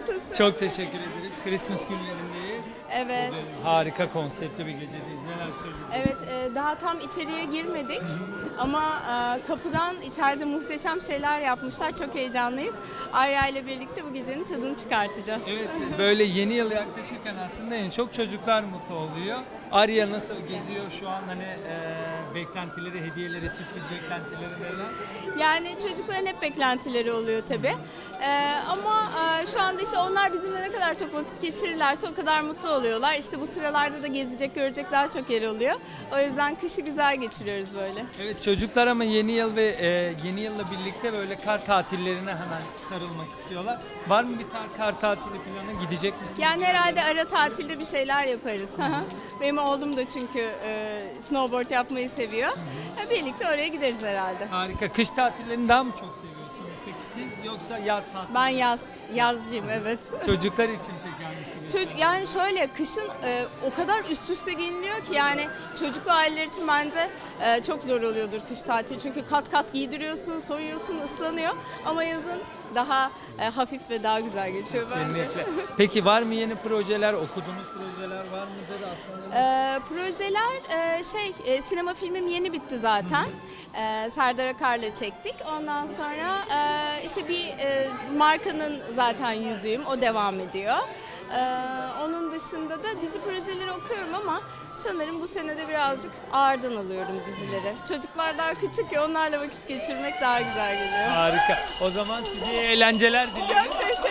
nasılsın? Çok teşekkür ederiz. Christmas günlerindeyiz. Evet. Harika konseptli bir gecedeyiz. Neler söyleyeceksiniz? Evet, e, daha tam içeriye girmedik ama e, kapıdan içeride muhteşem şeyler yapmışlar. Çok heyecanlıyız. Arya ile birlikte bu gecenin tadını çıkartacağız. Evet, böyle yeni yıl yaklaşırken aslında en çok çocuklar mutlu oluyor. Arya nasıl geziyor şu an hani e, beklentileri, hediyeleri, sürpriz beklentileri neler? Yani çocukların hep beklentileri oluyor tabii. E, ama e, şu anda işte onlar bizimle ne kadar çok vakit geçirirlerse o kadar mutlu oluyorlar. İşte bu sıralarda da gezecek, görecek daha çok yer oluyor. O yüzden kışı güzel geçiriyoruz böyle. Evet çocuklar ama yeni yıl ve e, yeni yılla birlikte böyle kar tatillerine hemen sarılmak istiyorlar. Var mı bir ta- kar tatili planı? Gidecek misiniz? Yani herhalde ara tatilde bir şeyler yaparız. Benim oğlum da çünkü e, snowboard yapmayı seviyor. E, birlikte oraya gideriz herhalde. Harika. Kış tatillerini daha mı çok seviyorsunuz? Peki siz yoksa yaz tatili? Ben yaz, yazcıyım evet. Çocuklar için peki hangisi? geçerli? Çocuk yani şöyle kışın e, o kadar üst üste giyiniliyor ki yani çocuklu aileler için bence e, çok zor oluyordur kış tatili. Çünkü kat kat giydiriyorsun, soyuyorsun, ıslanıyor. Ama yazın daha e, hafif ve daha güzel geçiyor bence. Kesinlikle. Peki var mı yeni projeler, okuduğunuz projeler var mıdır aslında? Ee, projeler e, şey e, sinema filmim yeni bitti zaten. Ee, Serdar Akar'la çektik. Ondan sonra e, işte bir e, markanın zaten yüzüğüm o devam ediyor. Onun dışında da dizi projeleri okuyorum ama sanırım bu senede birazcık ağırdan alıyorum dizileri. Çocuklar daha küçük ya onlarla vakit geçirmek daha güzel geliyor. Harika. O zaman size iyi eğlenceler dilerim. Çok teşekkür